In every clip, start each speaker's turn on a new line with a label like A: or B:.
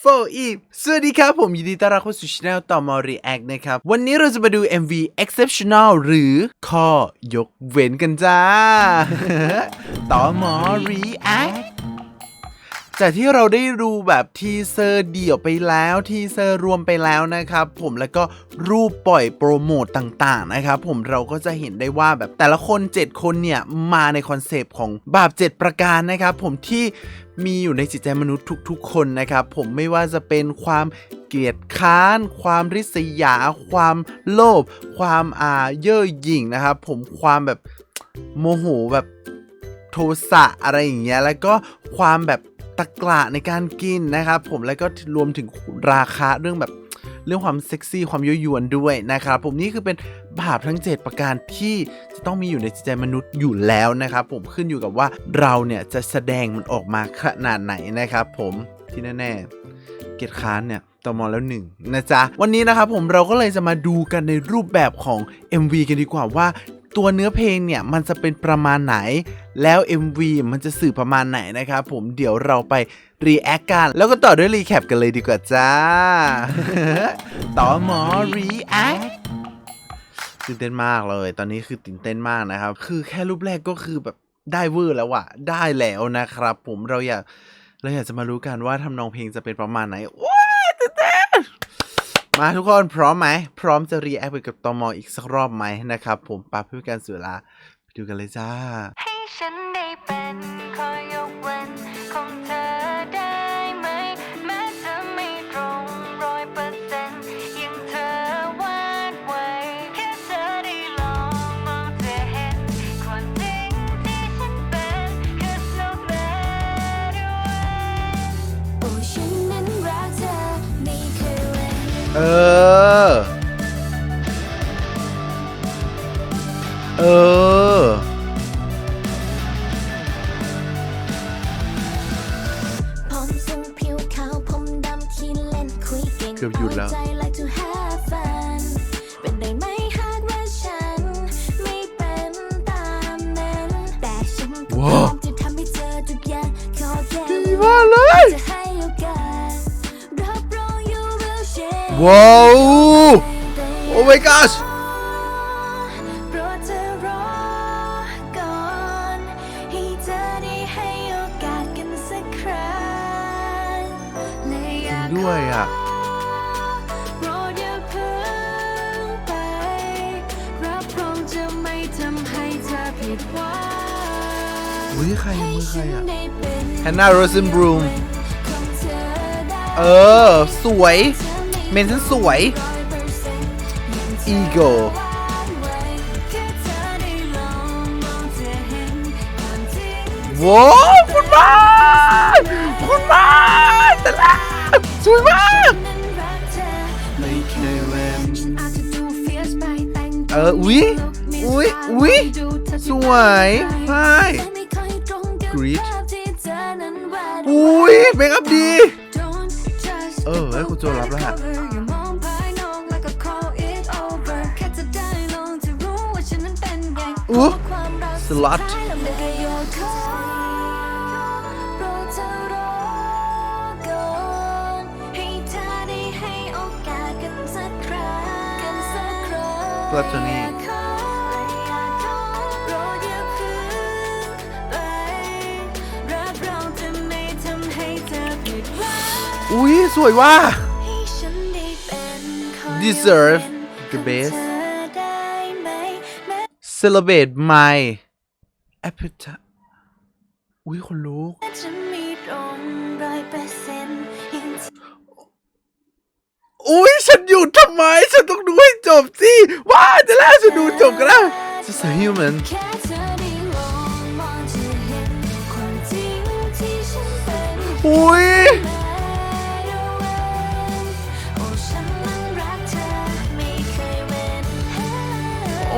A: โฟอีฟสวัสดีครับ ผมยินดีต้อนรับเข้าสู่ช anel ต่อมอ React นะครับ วันนี้เราจะมาดู MV Exceptional หรือข้อยกเว้นกันจ้า ต่อมอ React จากที่เราได้ดูแบบทีเซอร์เดี่ยวไปแล้วทีเซอร์รวมไปแล้วนะครับ ผมแล้วก็รูปปล่อยโปรโมตต่างๆนะครับผมเราก็จะเห็นได้ว่าแบบแต่ละคน 7 คนเนี่ย มาในคอนเซปต์ของบาป 7 ประการนะครับผมที่ มีอยู่ในจิตใจมนุษย์ทุกๆ คนนะครับ ผมไม่ว่าจะเป็นความเกลียดค้าน ความริษยา ความโลภความอาเย่อหยิ่งนะครับ ผมความแบบโมโหแบบโทสะอะไรอย่างเงี้ยแล้วก็ความแบบตะกละในการกินนะครับผมแล้วก็รวมถึงราคาเรื่องแบบเรื่องความเซ็กซี่ความยั่วยวนด้วยนะครับผมนี่คือเป็น บาปทั้ง 7 ประการที่จะต้องมีอยู่ในจิตใจมนุษย์อยู่แล้วนะครับ ผมขึ้นอยู่กับว่าเราเนี่ยจะแสดงมันออกมาขนาดไหนนะครับ ผมที่แน่ๆเกียรติค้านเนี่ยตอมอแล้วหนึ่งนะจ๊ะ วันนี้นะครับผมเราก็เลยจะมาดูกันในรูปแบบของ MV กันดีกว่าว่าตัวเนื้อเพลงเนี่ยมันจะเป็นประมาณไหน แล้ว MV มันจะสื่อประมาณไหนนะครับผมเดี๋ยวเราไปรีแอคกัน แล้วก็ต่อด้วยรีแคปกันเลยดีกว่าจ้า ต่อหมอรีแอค ตื่นเต้นมากเลย ตอนนี้คือตื่นเต้นมากนะครับ คือแค่รูปแรกก็คือแบบได้เวอร์แล้วอะได้แล้วนะครับ ผมเราอยากเราอยากจะมารู้กันว่าทำนองเพลงจะเป็นประมาณไหนว้าตื่นเต้นมาทุกคนพร้อมไหม พร้อมจะรีแอคไปกับตอมออีกสักรอบไหมนะครับ ผมปาเพื่อการเสียเวลาไปดูกันเลยจ้า
B: ให้ฉันได้เป็นคอยยกเว้น เออ เออผมสูงผิวขาวผมดำที่เล่นคุยเก่ง
A: เกือบหยุดแล้ว
B: เอาใจ like to have fun เป็นได้ไหมหากว่าฉัน ไม่เป็นตามนั้นแต่ฉันก็พร้อม และอยาก
A: ด้วยอะ
B: โปรดอย่าเพิ่งไปรับรองจะไม่ทำให้เธอผิดหวัง
A: อุ้ยใครมือใครอะ
B: ให้ฉันได้เป็น
A: Hannah Rosenblum
B: ของเธอได้
A: เออ สวย เมนฉันสวย Ego ว้าวคุณมากคุณมากแต่ละสวยมากเอออุ๊ยอุ๊ยอุ๊ยสวยใช่ Greet อุ้ยเมคอัพดี เออให้คุณโจรับแล้วฮะอุ๊ย Slut รัชนีอุ้ย สวยว่ะ Deserve the best Celebrate my appetite อุ้ยคนลุก
B: จะมีตรงร้อยเปอร์เซ็นต์ยัง
A: อุ้ยฉันหยุดทำไม ฉันต้องดูให้จบสิ ว้าจะแล้วฉันดูจบกันแล้ว Just a human
B: แค่เธอไ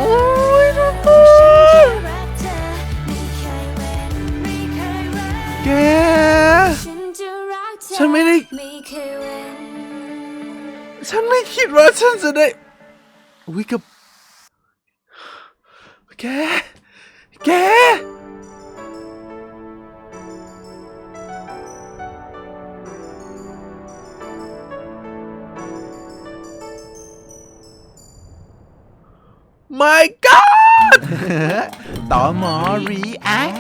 B: ยเว้น
A: แก
B: ฉันจะรัก
A: ฉันไม่ได้ ฉันไม่คิดว่าฉันจะได้ อุ้ยกับ แก แก my god ต่อหมอ react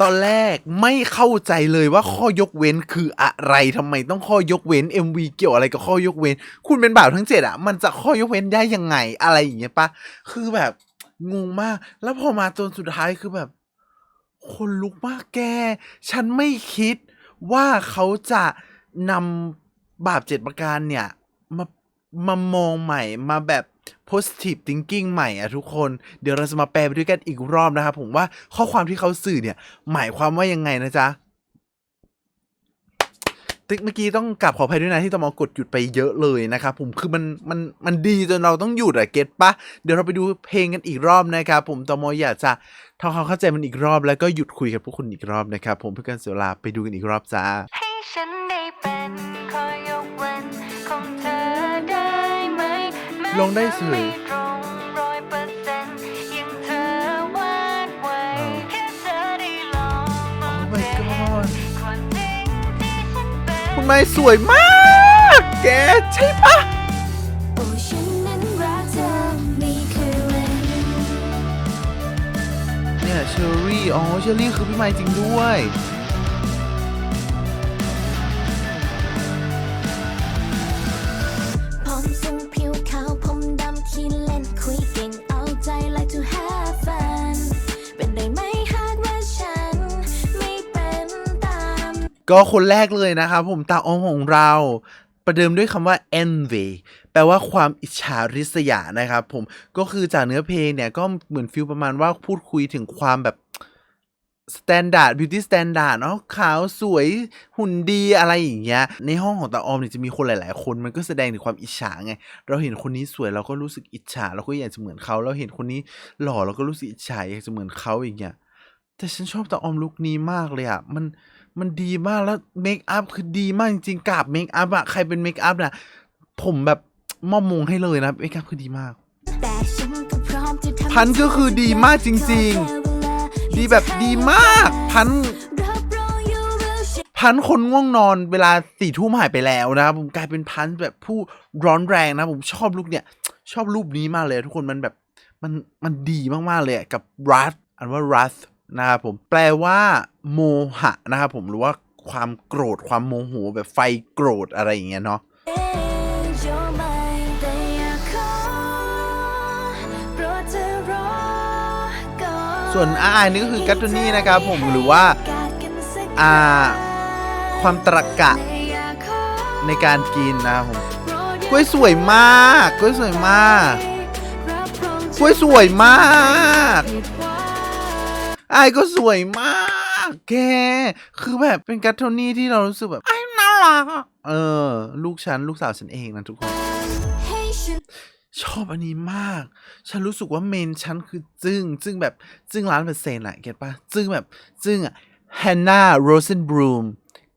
A: ตอนแรกไม่เข้าใจเลยว่าข้อยกเว้นคืออะไรทำไมต้องข้อยกเว้น MV เกี่ยวอะไรกับข้อยกเว้น คุณเป็นบ่าวทั้งเจ็ดอะมันจะข้อยกเว้นได้ยังไงอะไรอย่างเงี้ยปะคือแบบงงมาก แล้วพอมาจนสุดท้ายคือแบบ คนลุกมากแก ฉันไม่คิดว่าเขาจะนำบาปเจ็ดประการเนี่ย มามามองใหม่มาแบบ positive thinking ใหม่อะทุกคน เดี๋ยวเราจะมาแปลไปด้วยกันอีกรอบนะครับผมว่าข้อความที่เขาสื่อเนี่ย หมายความว่ายังไงนะจ๊ะตึกเมื่อกี้ต้องกลับขออภัยด้วยนะที่ตมอกดหยุดไปเยอะเลยนะครับผมคือมันมันมันดีจนเราต้องหยุดอะเก็ตปะเดี๋ยวเราไปดูเพลงกันอีกรอบนะครับผมตมออยากจะทำความเข้าใจมันอีกรอบแล้วก็หยุดคุยกับพวกคุณอีกรอบนะครับผมเพื่อการเสียเวลาไปดูกันอีกรอบจ้า ลงได้สิ
B: จะไม่ตรงร้อยเปอร์เซ็นต์ยังเธอวาดไว้
A: อ้าว
B: แค่เธอได้ลองมอง
A: Oh my
B: จะเห็น
A: god
B: ความจริงที่ฉันเป็น
A: คุณไม้สวยมาก แกใช่ปะ
C: โอ้ฉันนั้นรักเธอไม่เคยเว้น
A: เนี่ยเชอรี่ อ๋อ เชอรี่คือพี่ไม้จริงด้วย
C: ก็
A: คนแรกเลยนะครับผมตาออมของเรา ประเดิมด้วยคำว่า envy แปลว่าความอิจฉาริษยานะครับผมก็คือจากเนื้อเพลงเนี่ยก็เหมือนฟิลประมาณว่าพูดคุยถึงความแบบ standard beauty standard เนาะขาวสวยหุ่นดีอะไรอย่างเงี้ย ในห้องของตาออมเนี่ยจะมีคนหลาย ๆ คนมันก็แสดงถึงความอิจฉาไง เราเห็นคนนี้สวยเราก็รู้สึกอิจฉาเราก็อยากจะเหมือนเขา เราเห็นคนนี้หล่อเราก็รู้สึกอิจฉาอยากจะเหมือนเขาอย่างเงี้ยแต่ฉันชอบตาออมลุคนี้มากเลยอะมัน มันดีมากแล้วเมคอัพคือดีมากจริงๆกราบเมคอัพอะใครเป็นเมคอัพน่ะผมแบบมอบมงให้เลยนะเมคอัพคือดีมาก
C: แต่ฉันก็พร้อมจะทำ
A: พันธุ์ก็คือดีมากจริง
C: ๆ
A: ดีแบบดีมาก พัน
C: รับรอง you will share
A: พันคนง่วงนอนเวลาสี่ทุ่มหายไปแล้วนะครับผมกลายเป็นพันแบบผู้ร้อนแรงนะผมชอบลุคเนี่ย ชอบรูปนี้มากเลย ทุกคนมันแบบมันมันดีมากๆเลยอะกับรัสอันว่ารัส นะครับผมแปลว่าโมหะนะครับผมหรือว่าความโกรธความโมโหแบบไฟโกรธอะไรอย่างเงี้ยเนาะส่วนอาอานี่ก็คือกัตตูนี่นะครับผมหรือว่าอ่าความตรรกะในการกินนะครับผมกล้วยสวยมากกล้วยสวยมากกล้วยสวยมาก อายก็สวยมาก แก คือแบบเป็นกัตโทนี่ที่เรารู้สึกแบบไอ้ายน่ารักอะเออ ลูกฉัน ลูกสาวฉันเองนะทุกคน
C: ให้ฉัน
A: ชอบอันนี้มาก ฉันรู้สึกว่าเมนฉันคือจึ้ง จึ้งแบบ จึ้งล้านเปอร์เซ็นต์อะเก็ตปะจึ้งแบบ จึ้งอะ Hannah Rosenbloom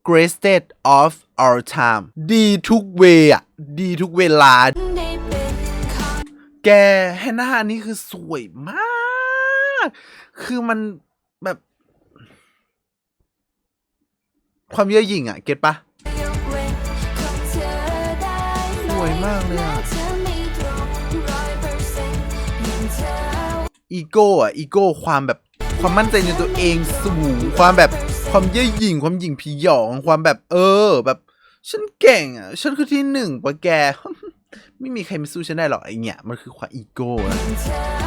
A: Greatest of Our Time ดีทุกเวย์อะดีทุกเวลา
C: ได้เป็นของ
A: แกแฮนนาอันนี้คือสวยมาก คือมันแบบ ความเย่อหยิ่งอะเก็ตปะ
C: ห
A: สวยมากเลยอะ
C: อี
A: โก้อะอีโก้ความแบบความมั่นใจในตัวเองสูงความแบบความเย่อหยิ่งความหยิ่งผีหยองความแบบ เออ แบบ ฉันเก่งอะฉันคือที่หนึ่งปะแก ไม่มีใครมาสู้ฉันได้หรอกไอเนี้ยมันคือความอีโก้นะ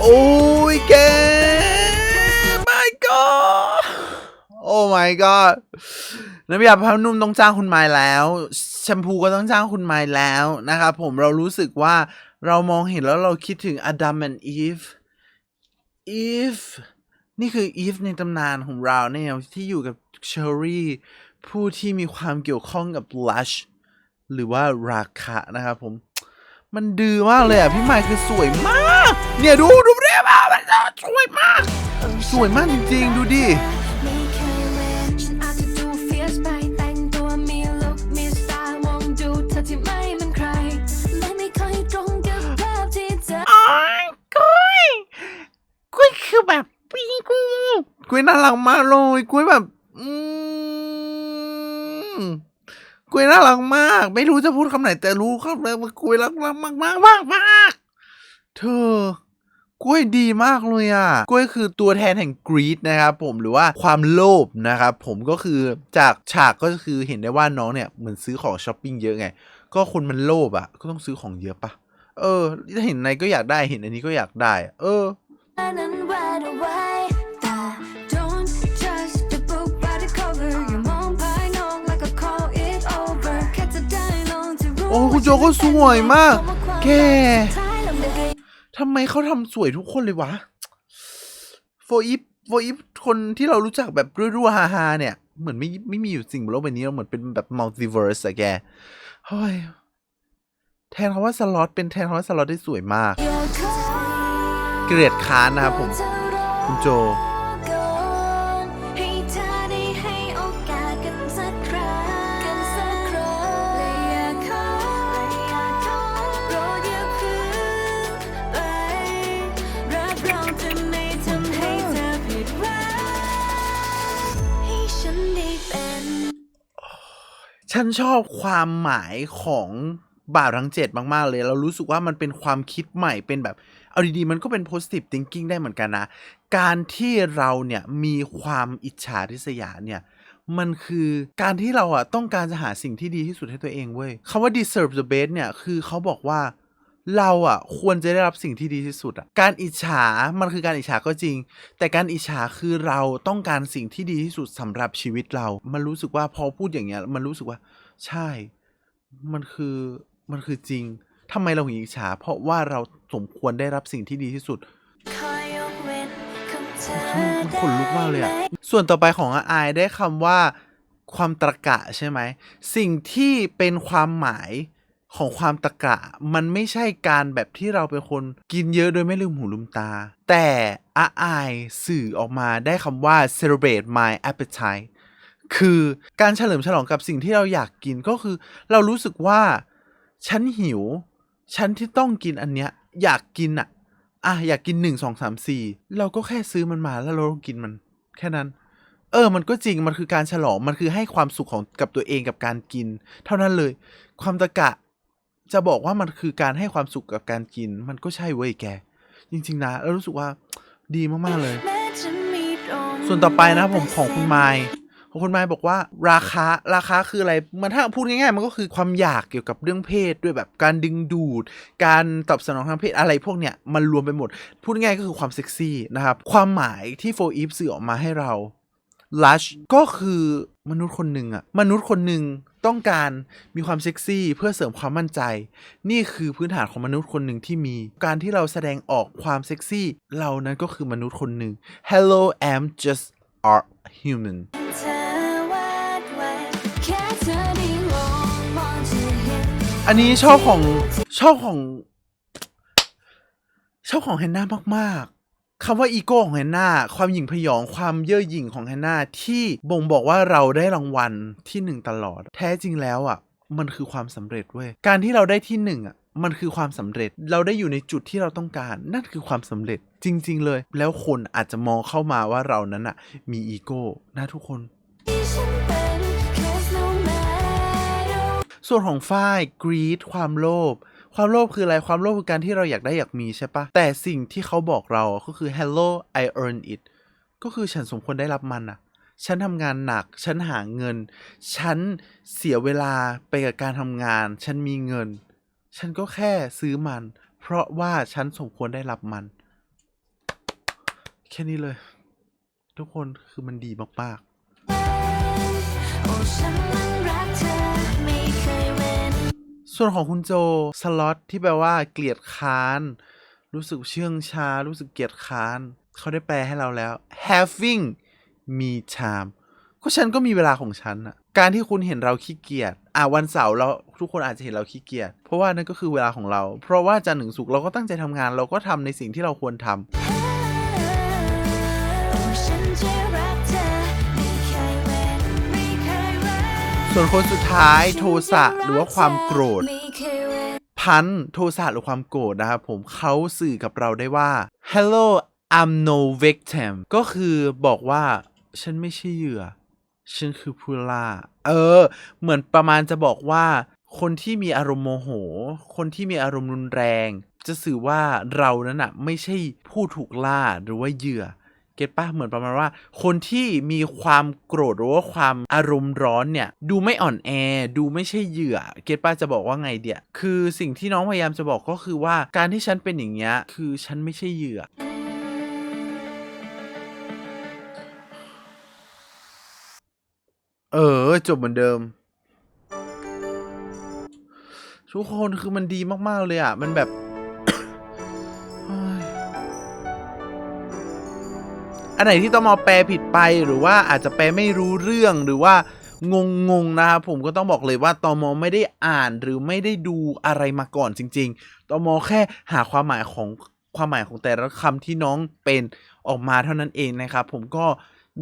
A: โอ้ยแก my god โอ้ my god น้ำยาผ้านุ่มต้องจ้างคุณไม้แล้ว แชมพูก็ต้องจ้างคุณไม้แล้วนะครับผมเรารู้สึกว่าเรามองเห็นแล้วเราคิดถึงอดัมและอีฟอีฟนี่คืออีฟในตำนานของเราเนี่ยที่อยู่กับเชอรี่ผู้ที่มีความเกี่ยวข้องกับ Lush หรือว่าราคะนะครับผม มันดื้อมากเลยอะ พี่ไมค์คือสวยมาก เนี่ยดูดูเรียบอะมันสวยมาก สวยมากจริงๆ ดูดิ
C: ไม่เคยเว้นฉันอาจจะดู fierce ไปแต่งตัวมีลุคมีสไตล์มองดูเธอที่ไม่เหมือนใครและไม่ค่อยตรงกับภาพที่เธอ
A: อ๋อยกุ้ยกุ้ยคือแบบปีกูกุ้ยน่ารักมากเลยกุ้ยแบบ อืมกล้วยน่ารักมาก ไม่รู้จะพูดคำไหนแต่รู้คำเลยว่ากล้วยรักมากมากมากมากมาก เธอกล้วยดีมากเลยอะกล้วยคือตัวแทนแห่งกรีดนะครับผมหรือว่าความโลภนะครับผมก็คือจากฉากก็คือเห็นได้ว่าน้องเนี่ยเหมือนซื้อของช้อปปิ้งเยอะไง ก็คนมันโลภอะ ก็ต้องซื้อของเยอะปะเออถ้าเห็นในก็อยากได้เห็นอันนี้ก็อยากได้อะเออ
C: นั้นแวดเอาไว้แต่ don't judge the book by the cover อย่ามองภายนอกแล้วก็ call it over แค่จะได้ลองจะรู้
A: โอ้คุณโจก็สวยมากแก
C: ท้ายลำดับ
A: ทำไมเขาทำสวยทุกคนเลยวะโฟอีฟโฟอีฟคนที่เรารู้จักแบบรั่วๆฮาๆเนี่ย เหมือนไม่ไม่มีอยู่จริงบนโลกใบนี้เราเหมือนเป็นแบบมัลติเวิร์สอะแกเฮ้ยแทนคำว่าสล็อตเป็นแทนคำว่าสล็อตได้สวยมาก เกลียดค้านนะครับผม คุณโจ
C: ฉัน
A: ชอบความหมายของบาททั้งเจ็ดมาก ๆ เลย เรารู้สึกว่ามันเป็นความคิดใหม่เป็นแบบ เอาดี ๆ มันก็เป็น positive thinking ได้เหมือนกันนะ การที่เราเนี่ยมีความอิจฉาริษยาเนี่ยมันคือการที่เราอะต้องการจะหาสิ่งที่ดีที่สุดให้ตัวเองเว้ยคำว่า deserve the best เนี่ยคือเขาบอกว่า เราอะควรจะได้รับสิ่งที่ดีที่สุดอะการอิจฉามันคือการอิจฉาก็จริง แต่การอิจฉาคือเราต้องการสิ่งที่ดีที่สุดสำหรับชีวิตเรา มันรู้สึกว่าพอพูดอย่างเงี้ย มันรู้สึกว่า ใช่ มันคือมันคือจริงทำไมเราถึงอิจฉา เพราะว่าเราสมควรได้รับสิ่งที่ดีที่สุด
C: คอยยกเว้นของเธอ
A: มันขนลุกมากเลยอะส่วนต่อไปของอาอายได้คำว่าความตรกะใช่ไหม สิ่งที่เป็นความหมาย ของความตรกะ มันไม่ใช่การแบบที่เราเป็นคนกินเยอะโดยไม่ลืมหูลืมตา แต่อาอายสื่อออกมาได้คำว่า celebrate my appetite คือการเฉลิมฉลองกับสิ่งที่เราอยากกินก็คือ เรารู้สึกว่า ฉันหิว ฉันที่ต้องกินอันเนี้ย อยากกินอะอะ อยากกินหนึ่งสองสามสี่เราก็แค่ซื้อมันมาแล้วเราก็กินมัน แค่นั้น เออ มันก็จริงมันคือการฉลองมันคือให้ความสุขของกับตัวเองกับการกิน เท่านั้นเลย ความตะกะ จะบอกว่ามันคือการให้ความสุขกับการกิน มันก็ใช่เว้ยแก จริง ๆ นะแล้วรู้สึกว่าดีมาก ๆ เลย ส่วนต่อไปนะผมของคุณไมค์ของคุณไมค์บอกว่าราคาราคาคืออะไร มันถ้าพูดง่าย ๆ มันก็คือความอยากเกี่ยวกับเรื่องเพศด้วยแบบการดึงดูด การตอบสนองทางเพศอะไรพวกเนี้ยมันรวมไปหมด พูดง่ายก็คือความเซ็กซี่นะครับ ความหมายที่โฟอีฟสื่อออกมาให้เรา lush ก็คือมนุษย์คนหนึ่งอะมนุษย์คนหนึ่ง ต้องการมีความเซ็กซี่เพื่อเสริมความมั่นใจ นี่คือพื้นฐานของมนุษย์คนหนึ่งที่มี การที่เราแสดงออกความเซ็กซี่ เรานั้นก็คือมนุษย์คนหนึ่ง Hello I'm just a human
C: อัน
A: นี้ชอบของชอบของชอบของแฮนนามาก ๆ คำว่าอีโก้ของแฮนนาความหยิ่งพยองความเย่อหยิ่งของแฮนนาที่บ่งบอกว่าเราได้รางวัลที่หนึ่งตลอด แท้จริงแล้วอะ มันคือความสำเร็จเว้ยการที่เราได้ที่หนึ่งอะมันคือความสำเร็จเราได้อยู่ในจุดที่เราต้องการ นั่นคือความสำเร็จจริง ๆ เลย แล้วคนอาจจะมองเข้ามาว่าเรานั้นอะ มีอีโก้นะทุกคนส่วนของฝ้ายกรีดความโลภ ความโลภคืออะไร ความโลภคือการที่เราอยากได้อยากมีใช่ปะแต่สิ่งที่เขาบอกเราก็คือ hello I earn it ก็คือฉันสมควรได้รับมันอะฉันทำงานหนัก ฉันหาเงิน ฉันเสียเวลาไปกับการทำงาน ฉันมีเงิน ฉันก็แค่ซื้อมัน เพราะว่าฉันสมควรได้รับมัน แค่นี้เลย ทุกคนคือมันดีมากๆ
C: โอ้ฉันนั้นรักเธอไม่
A: ส่วนของคุณโจสล็อตที่แปลว่าเกลียดค้าน รู้สึกเชื่องช้า รู้สึกเกลียดค้าน เขาได้แปลให้เราแล้ว having me time ก็ฉันก็มีเวลาของฉันอะการที่คุณเห็นเราขี้เกียจอะวันเสาร์เราทุกคนอาจจะเห็นเราขี้เกียจเพราะว่านั่นก็คือเวลาของเรา เพราะว่าจันทร์ถึงศุกร์เราก็ตั้งใจทำงาน เราก็ทำในสิ่งที่เราควรทำ ส่วนคนสุดท้ายโทสะหรือว่าความโกรธ พันโทสะหรือความโกรธนะครับผมเขาสื่อกับเราได้ว่า hello I'm no victim ก็คือบอกว่า ฉันไม่ใช่เหยื่อ ฉันคือผู้ล่า เออ เหมือนประมาณจะบอกว่า คนที่มีอารมณ์โมโห คนที่มีอารมณ์รุนแรง จะสื่อว่าเรานั้นอะไม่ใช่ผู้ถูกล่าหรือว่าเหยื่อ เก็ตปะเหมือนประมาณว่า คนที่มีความโกรธหรือว่าความอารมณ์ร้อนเนี่ย ดูไม่อ่อนแอ ดูไม่ใช่เหยื่อ เก็ตปะจะบอกว่าไงเดียคือสิ่งที่น้องพยายามจะบอกก็คือว่าการที่ฉันเป็นอย่างเงี้ยคือฉันไม่ใช่เหยื่อเออ จบเหมือนเดิม ทุกคนคือมันดีมาก ๆ เลยอะ มันแบบ อันไหนที่ต้องมาแปลผิดไปหรือว่าอาจจะแปลไม่รู้เรื่องหรือว่างงงๆนะครับผมก็ต้องบอกเลยว่าตอมอไม่ได้อ่านหรือไม่ได้ดูอะไรมาก่อนจริง ๆตอมอแค่หาความหมายของความหมายของแต่ละคำที่น้องเป็นออกมาเท่านั้นเองนะครับผมก็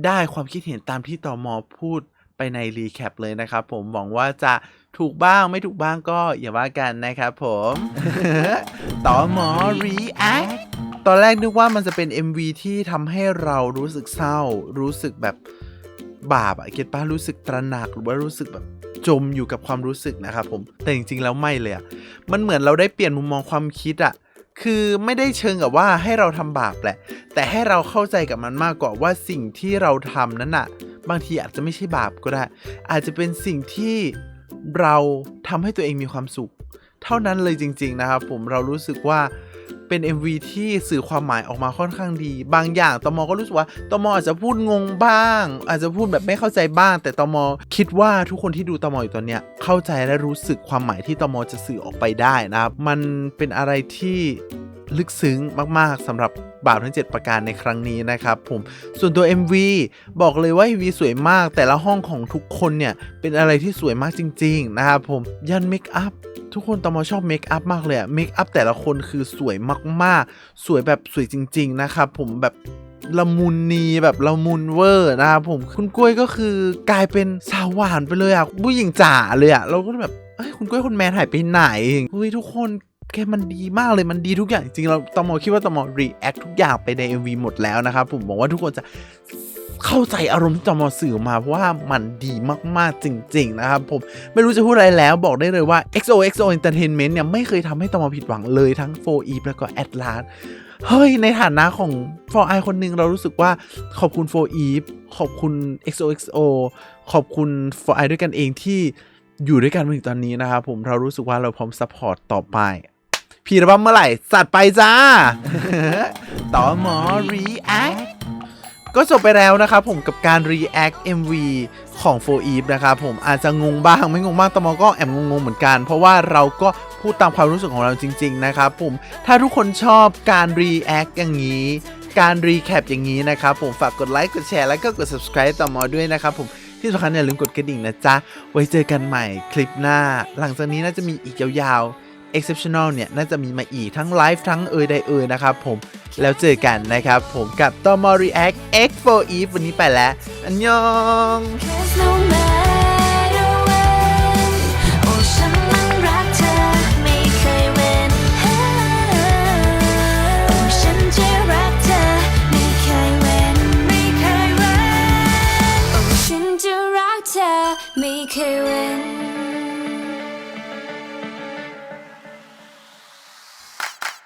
A: ได้ความคิดเห็นตามที่ตอมอพูดไปในรีแคปเลยนะครับผมหวังว่าจะถูกบ้างไม่ถูกบ้างก็อย่าว่ากันนะครับผมตอมอ react ตอนแรกนึกว่ามันจะเป็น MV ที่ทำให้เรารู้สึกเศร้า รู้สึกแบบบาปอะเก็ตป้ารู้สึกตระหนักหรือว่ารู้สึกแบบจมอยู่กับความรู้สึกนะครับผมแต่จริงๆแล้วไม่เลยอะมันเหมือนเราได้เปลี่ยนมุมมองความคิดอะคือไม่ได้เชิงกับว่าให้เราทำบาปแหละ แต่ให้เราเข้าใจกับมันมากกว่าว่าสิ่งที่เราทำนั้นอะบางทีอาจจะไม่ใช่บาปก็ได้ อาจจะเป็นสิ่งที่เราทำให้ตัวเองมีความสุข เท่านั้นเลยจริง ๆนะครับ ผมเรารู้สึกว่า เป็น MV ที่สื่อความหมายออกมาค่อนข้างดี บางอย่างตมก็รู้สึกว่าตมอาจจะพูดงงบ้าง อาจจะพูดแบบไม่เข้าใจบ้าง แต่ตมคิดว่าทุกคนที่ดูตมอยู่ตอนเนี้ยเข้าใจและรู้สึกความหมายที่ตมจะสื่อออกไปได้นะครับ มันเป็นอะไรที่ ลึกซึ้งมากๆสำหรับบาปทั้ง 7 ประการในครั้งนี้นะครับผมส่วนตัว MV บอกเลยว่า MV สวยมาก แต่ละห้องของทุกคนเนี่ย เป็นอะไรที่สวยมากจริง ๆ นะครับผมยันเมคอัพทุกคนตอมอชอบเมคอัพมากเลยอะเมคอัพแต่ละคนคือสวยมากๆ สวยแบบสวยจริง ๆ นะครับผมแบบละมุนนีแบบละมุนเวอร์นะครับผมคุณกล้วยก็คือกลายเป็นสาวหวานไปเลยอะผู้หญิงจ๋าเลยอะเราก็แบบเอ้ยคุณกล้วยคุณแมนหายไปไหนเฮ้ยทุกคน แค่มันดีมากเลยมันดีทุกอย่าง จริงเราตอมอคิดว่าตอมอรีแอคทุกอย่างไปใน MV หมดแล้วนะครับผมบอกว่าทุกคนจะเข้าใจอารมณ์ที่จอมอสื่อมาเพราะว่ามันดีมากๆจริง ๆ นะครับผมไม่รู้จะพูดอะไรแล้วบอกได้เลยว่า XOXO Entertainment เนี่ยไม่เคยทำให้ตอมอผิดหวังเลยทั้ง 4 e แล้วก็ Atlas เฮ้ย ในฐานะของ For I คนหนึ่งเรารู้สึกว่าขอบคุณ4 e ขอบคุณ XOXO ขอบคุณ For I ด้วยกันเองที่อยู่ด้วยกันมาถึงตอนนี้นะครับผมเรารู้สึกว่าเราพร้อมซัพพอร์ตต่อไป พีระบัมเมื่อไหร่ สัตว์ไปจ้า ต่อหมอ React ก็จบไปแล้วนะครับผมกับการ react MV ของ4 Eve นะครับผมอาจจะงงบ้างไม่งงบ้างตมก็แอบงงๆเหมือนกัน เพราะว่าเราก็พูดตามความรู้สึกของเราจริง ๆ นะครับผมถ้าทุกคนชอบการ react อย่างนี้ การ recap อย่างนี้นะครับผมฝากกดไลค์กดแชร์แล้วก็กด subscribe ต่อมอด้วยนะครับผมที่สำคัญอย่าลืมกดกระดิ่งนะจ๊ะ ไว้เจอกันใหม่คลิปหน้า หลังจากนี้น่าจะมีอีกยาวๆ exceptional เนี่ย น่าจะมีมาอีกทั้งไลฟ์ทั้งเอยใดเอยนะครับผม แล้วเจอกันนะครับผมกับตอมอ react x4 eve วันนี้ไปแล้ว อันยอง